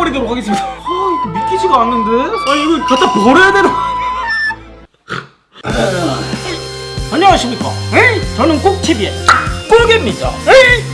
불태워버리도록 하겠습니다. 아, 이거 믿기지가 않는데? 아, 이거 갖다 버려야 되나? 안녕하십니까? 에이, 저는 꼭TV의 꿀개입니다. 에이!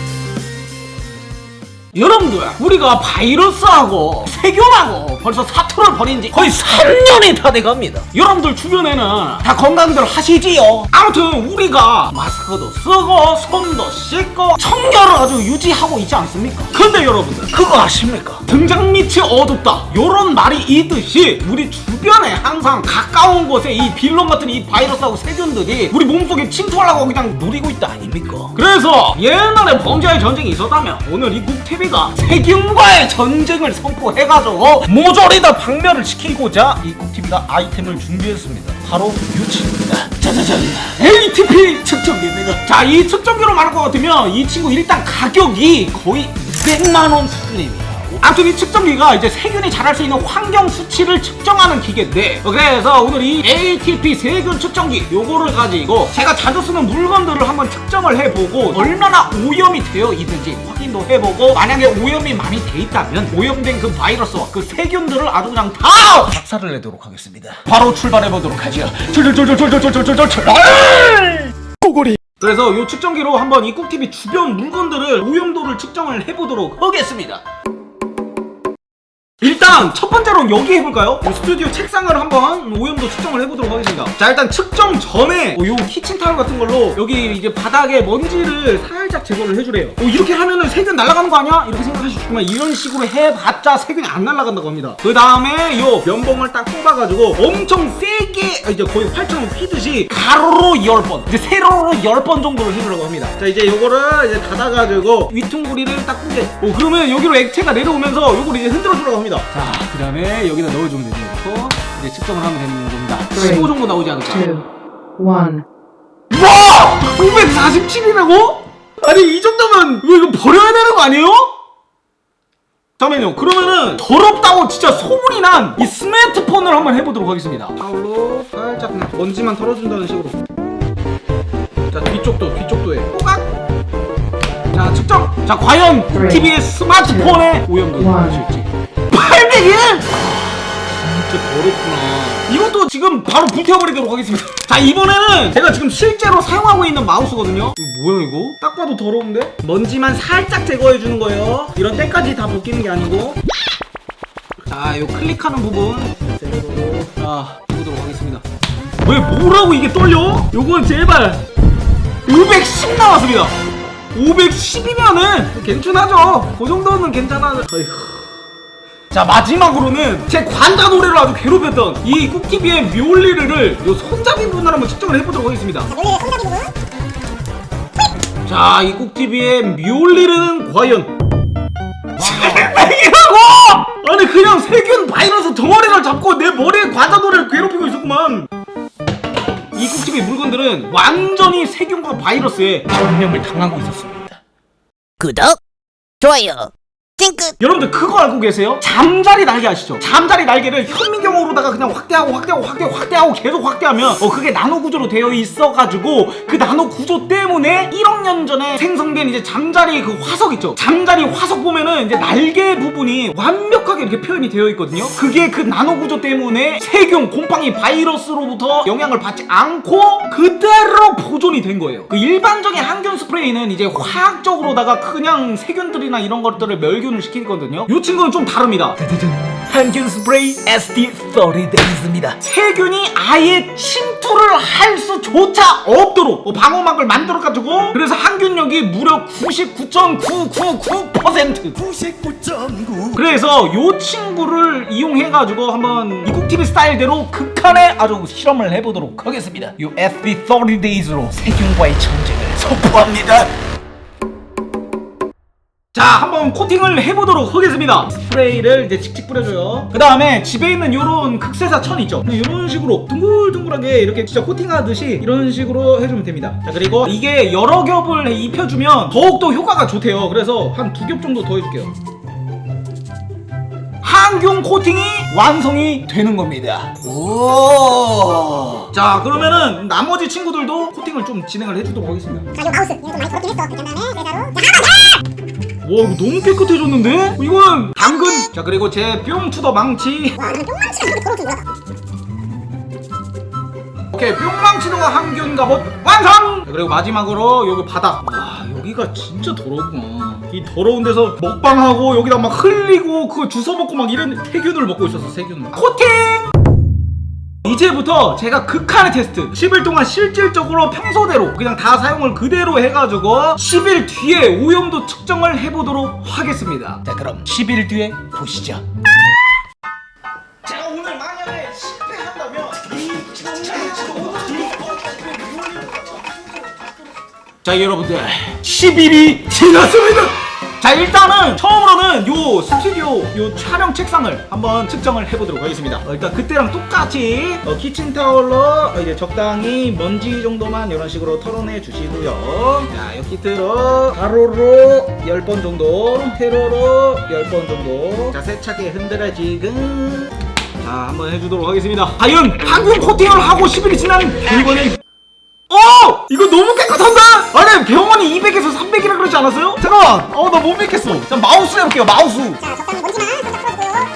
여러분들, 우리가 바이러스하고 세균하고 벌써 사투를 벌인 지 거의 3년이 다 돼갑니다. 여러분들 주변에는 다 건강들 하시지요? 아무튼 우리가 마스크도 쓰고 손도 씻고 청결을 아주 유지하고 있지 않습니까? 근데 여러분들, 그거 아십니까? 등장 밑이 어둡다. 요런 말이 있듯이 우리 주변에 항상 가까운 곳에 이 빌런 같은 이 바이러스하고 세균들이 우리 몸속에 침투하려고 그냥 노리고 있다 아닙니까? 그래서 옛날에 범죄의 전쟁이 있었다면 오늘 이 국TV 가 세균과의 전쟁을 선포해가지고 모조리 다 박멸을 시키고자 이 국TV가 아이템을 준비했습니다. 바로 유치입니다. 짜자잔 ATP 측정기입니다. 자, 이 측정기로 말할 것 같으면 이 친구 일단 가격이 거의 200만원 수준입니다. 아무튼 이 측정기가 이제 세균이 자랄 수 있는 환경 수치를 측정하는 기계인데 그래서 오늘 이 ATP 세균 측정기 요거를 가지고 제가 자주 쓰는 물건들을 한번 측정을 해보고 얼마나 오염이 되어 있는지 확인 도 해보고 만약에 오염이 많이 돼 있다면 오염된 그 바이러스와 그 세균들을 아주 그냥 다 박살을 내도록 하겠습니다. 바로 출발해 보도록 하죠. 출출출출출출출출출 고고리 그래서 이 측정기로 한번 이 꾹TV 주변 물건들을 오염도를 측정을 해보도록 하겠습니다 일단 첫 번째로 여기 해볼까요? 이 스튜디오 책상을 한번 오염도 측정을 해보도록 하겠습니다. 자 일단 측정 전에 어, 요 키친타올 같은 걸로 여기 이제 바닥에 먼지를 살짝 제거를 해주래요. 어, 이렇게 하면은 세균 날아가는 거 아니야? 이렇게 생각하시지만 이런 식으로 해봤자 세균이 안 날아간다고 합니다. 그 다음에 요 면봉을 딱 뽑아가지고 엄청 세게 아, 이제 거의 활처럼 휘듯이 가로로 10번 이제 세로로 10번 정도를 해주려고 합니다. 자 이제 요거를 이제 닫아가지고 위퉁구리를 딱 꾸게. 어 그러면 여기로 액체가 내려오면서 요걸 이제 흔들어 주려고 합니다. 자, 그 다음에 여기다 넣어주면 되는 거고, 이제 측정을 하면 되는 겁니다. 15 정도 나오지 않을까? two, one. 와! 547이라고? 아니, 이 정도면 이거, 이거 버려야 되는 거 아니에요? 잠깐만요. 그러면은 더럽다고 진짜 소문이 난 이 스마트폰을 한번 해보도록 하겠습니다. 타올로 살짝 그냥 먼지만 털어준다는 식으로. 자, 뒤쪽도, 뒤쪽도 해. 꼬각! 자, 측정! 자, 과연 TV의 스마트폰의 one. 볼수 있지? 800일! 진짜 더럽구나. 이것도 지금 바로 불태워버리도록 하겠습니다. 자, 이번에는 제가 지금 실제로 사용하고 있는 마우스거든요. 이거 뭐야, 이거? 딱 봐도 더러운데? 먼지만 살짝 제거해주는 거예요. 이런 때까지 다 벗기는 게 아니고. 자, 요 클릭하는 부분. 제대로. 자, 해보도록 하겠습니다. 왜 뭐라고 이게 떨려? 요건 제발 510 나왔습니다. 510이면은 괜찮하죠. 그 정도는 괜찮아. 어이구. 자 마지막으로는 제 관자 노래를 아주 괴롭혔던 이 꾹TV의 묘리를 요 손잡이 부분을 한번 측정을 해보도록 하겠습니다. 자, 이 꾹TV의 묘리는 과연 700이라고! 아니 그냥 세균 바이러스 덩어리를 잡고 내 머리에 관자 노래를 괴롭히고 있었구만. 이 꾹TV 물건들은 완전히 세균과 바이러스에 전염을 당하고 있었습니다. 구독, 좋아요, 찡긋. 여러분들 그거 알고 계세요? 잠자리 날개 아시죠? 잠자리 날개를 현미경으로다가 그냥 확대하고 확대하고 확대 확대하고 계속 확대하면 어 그게 나노 구조로 되어 있어가지고 그 나노 구조 때문에 1억 년 전에 생성된 이제 잠자리 그 화석 있죠? 잠자리 화석 보면은 이제 날개 부분이 완벽하게 이렇게 표현이 되어 있거든요. 그게 그 나노 구조 때문에 세균, 곰팡이, 바이러스로부터 영향을 받지 않고 그대로 보존이 된 거예요. 그 일반적인 항균 스프레이는 이제 화학적으로다가 그냥 세균들이나 이런 것들을 멸균 을 시키거든요. 이 친구는 좀 다릅니다. 항균 스프레이 SD30days입니다. 세균이 아예 침투를 할 수조차 없도록 어, 방어막을 만들어가지고 그래서 항균력이 무려 99.999% 99.9 그래서 요 친구를 이용해가지고 한번 이국TV 스타일대로 극한의 아주 실험을 해보도록 하겠습니다. 요 SD30days로 세균과의 전쟁을 선포합니다. 자, 한번 코팅을 해보도록 하겠습니다. 스프레이를 이제 칙칙 뿌려줘요. 그 다음에 집에 있는 요런 극세사 천 있죠? 이런 식으로 둥글둥글하게 이렇게 진짜 코팅하듯이 이런 식으로 해주면 됩니다. 자, 그리고 이게 여러 겹을 입혀주면 더욱더 효과가 좋대요. 그래서 한 두 겹 정도 더 해줄게요. 항균 코팅이 완성이 되는 겁니다. 오. 자, 그러면은 나머지 친구들도 코팅을 좀 진행을 해주도록 하겠습니다. 자, 요 마우스 이거 좀 많이 더럽긴 했어. 한 다음에 세자로 자, 한번 이거 너무 깨끗해졌는데? 이건 당근 자 그리고 제 뿅 투더 망치 오케이 뿅망치도가 항균 갑옷 완성! 자, 그리고 마지막으로 여기 바닥 와 여기가 진짜 더러구나 이 더러운 데서 먹방하고 여기다 막 흘리고 그거 주워 먹고 막 이런 세균을 먹고 있었어 세균을 코팅! 이제부터 제가 극한의 테스트 10일 동안 실질적으로 평소대로 그냥 다 사용을 그대로 해가지고 10일 뒤에 오염도 측정을 해보도록 하겠습니다. 자 그럼 10일 뒤에 보시죠. 제가 오늘 만약에 실패한다면 자 여러분들. 10일이 지났습니다 자 일단은 처음으로는 요 스튜디오 요 촬영 책상을 한번 측정을 해보도록 하겠습니다. 어, 일단 그때랑 똑같이 어, 키친타올로 어, 이제 적당히 먼지 정도만 이런 식으로 털어내 주시고요. 자 여기 밑으로 가로로 10번 정도 세로로 10번 정도. 자 세차게 흔들어 지금. 자 한번 해주도록 하겠습니다. 과연 항균 코팅을 하고 10일이 지난 결과는? 어! 이거 너무 깨끗한데? 아니 병원이 200에서 300 그러지 않았어요? 잠깐만 어 나 못 믿겠어 자 마우스 해볼게요 마우스 자, 적당히 먼지만 살짝 풀어주고요.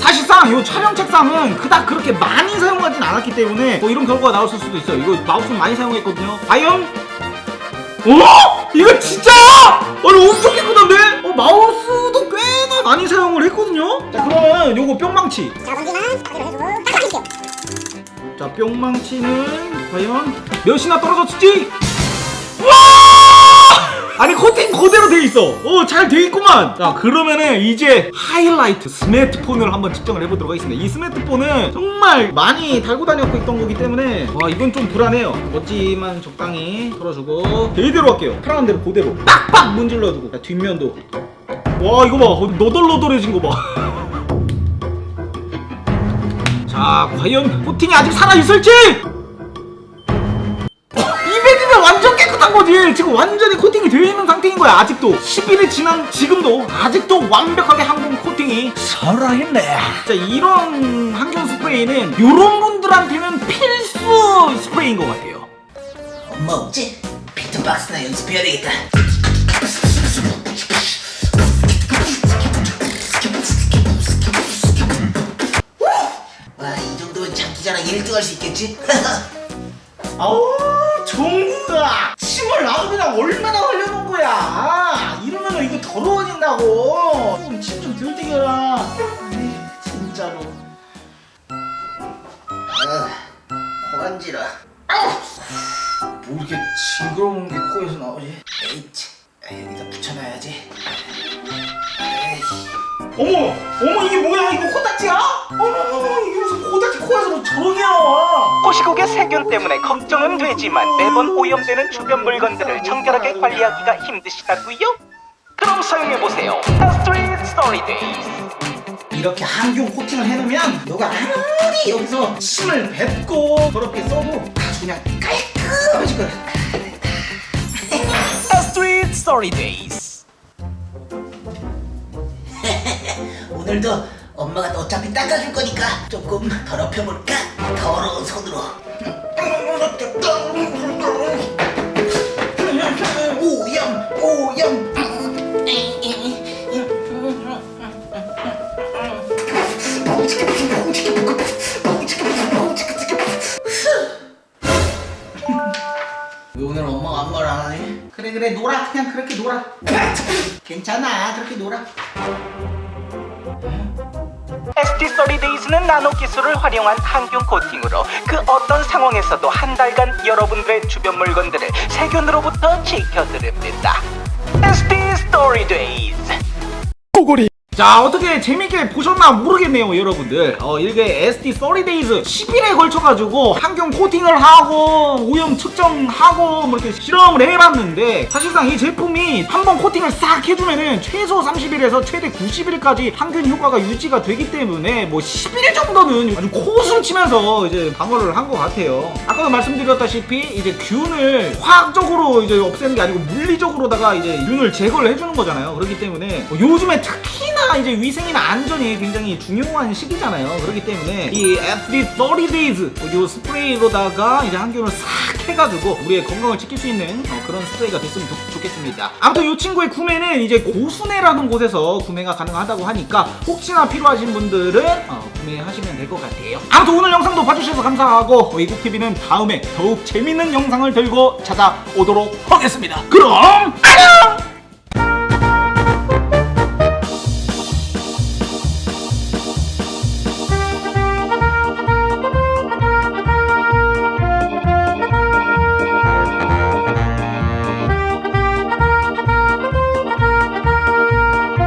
사실상 이 촬영 책상은 그닥 그렇게 많이 사용하진 않았기 때문에 뭐 이런 결과가 나왔을 수도 있어요 이거 마우스 많이 사용했거든요 과연 어? 이거 진짜야? 아니 엄청 깨끗한데? 어 마우스도 꽤나 많이 사용을 했거든요 자 그러면 요거 뿅망치 자, 먼지만 그대로 해주고 닦아줄게요. 자 뿅망치는 과연 몇이나 떨어졌지? 와! 아니 코팅 그대로 돼 있어. 어 잘 돼 있구만. 자 그러면은 이제 하이라이트 스마트폰을 한번 측정을 해보도록 하겠습니다. 이 스마트폰은 정말 많이 달고 다녔고 있던 거기 때문에 와 이건 좀 불안해요. 멋지만 적당히 털어주고 이대로 할게요. 편한 대로 그대로 빡빡 문질러주고 자, 뒷면도 와 이거 봐 너덜너덜해진 거 봐. 자, 과연 코팅이 아직 살아있을지? 거지. 지금 완전히 코팅이 되어 있는 상태인 거야. 아직도 10일이 지난 지금도 아직도 완벽하게 항공 코팅이 살아있네. 자, 이런 항균 스프레이는 이런 분들한테는 필수 스프레이인 것 같아요. 엄마 없지? 비트박스나 연습해야 되겠다. 와, 이 정도면 장기자랑 1등 할 수 있겠지? 아우, 종구가 침을 나도 그냥 얼마나 흘려놓은 거야. 이러면 이거 더러워진다고. 좀 침좀덜 튀겨라. 에이, 진짜로. 아, 호간지러. 뭐 이렇게 징그러운 게 코에서 나오지? 에이치, 아, 여기다 붙여놔야지. 어머! 어머 이게 뭐야 이거 코딱지야? 어머 어머 이게 무슨 코딱지 코에서 뭐 저런 게 나와 호시국의 세균 때문에 걱정은 되지만 매번 오염되는 주변 물건들을 정결하게 관리하기가 힘드시다고요? 그럼 사용해보세요. 스트리트 스토리 데이즈. 이렇게 항균 코팅을 해놓으면 너가 아무리 여기서 침을 뱉고 더럽게 써도 아주 그냥 깔끔해질 거야 스토리 데이즈. 오늘도 엄마가 어차피 닦아줄 거니까 조금 더럽혀볼까? 더러운 손으로. 오염, 오염. 왜 오늘 엄마가 아무 말안 하니? 그래 그래 놀아 그냥 그렇게 놀아 괜찮아 그렇게 놀아 ST 스토리 데이즈는 나노 기술을 활용한 항균 코팅으로 그 어떤 상황에서도 한 달간 여러분들의 주변 물건들을 세균으로부터 지켜드립니다. ST 스토리 데이즈. 자 어떻게 재밌게 보셨나 모르겠네요 여러분들. 어 이게 SD 30days 10일에 걸쳐가지고 항균 코팅을 하고 오염 측정하고 뭐 이렇게 실험을 해봤는데 사실상 이 제품이 한번 코팅을 싹 해주면은 최소 30일에서 최대 90일까지 항균 효과가 유지가 되기 때문에 뭐 10일 정도는 아주 코웃음 치면서 이제 방어를 한 것 같아요. 아까도 말씀드렸다시피 이제 균을 화학적으로 이제 없애는 게 아니고 물리적으로다가 이제 균을 제거를 해주는 거잖아요. 그렇기 때문에 뭐 요즘에 특히 나 이제 위생이나 안전이 굉장히 중요한 시기잖아요. 그렇기 때문에 이 FD 30 Days 요 스프레이로다가 이제 항균을 싹 해가지고 우리의 건강을 지킬 수 있는 어, 그런 스프레이가 됐으면 좋, 좋겠습니다. 아무튼 이 친구의 구매는 이제 고순회라는 곳에서 구매가 가능하다고 하니까 혹시나 필요하신 분들은 어, 구매하시면 될 것 같아요. 아무튼 오늘 영상도 봐주셔서 감사하고 외국TV는 다음에 더욱 재밌는 영상을 들고 찾아오도록 하겠습니다. 그럼 안녕!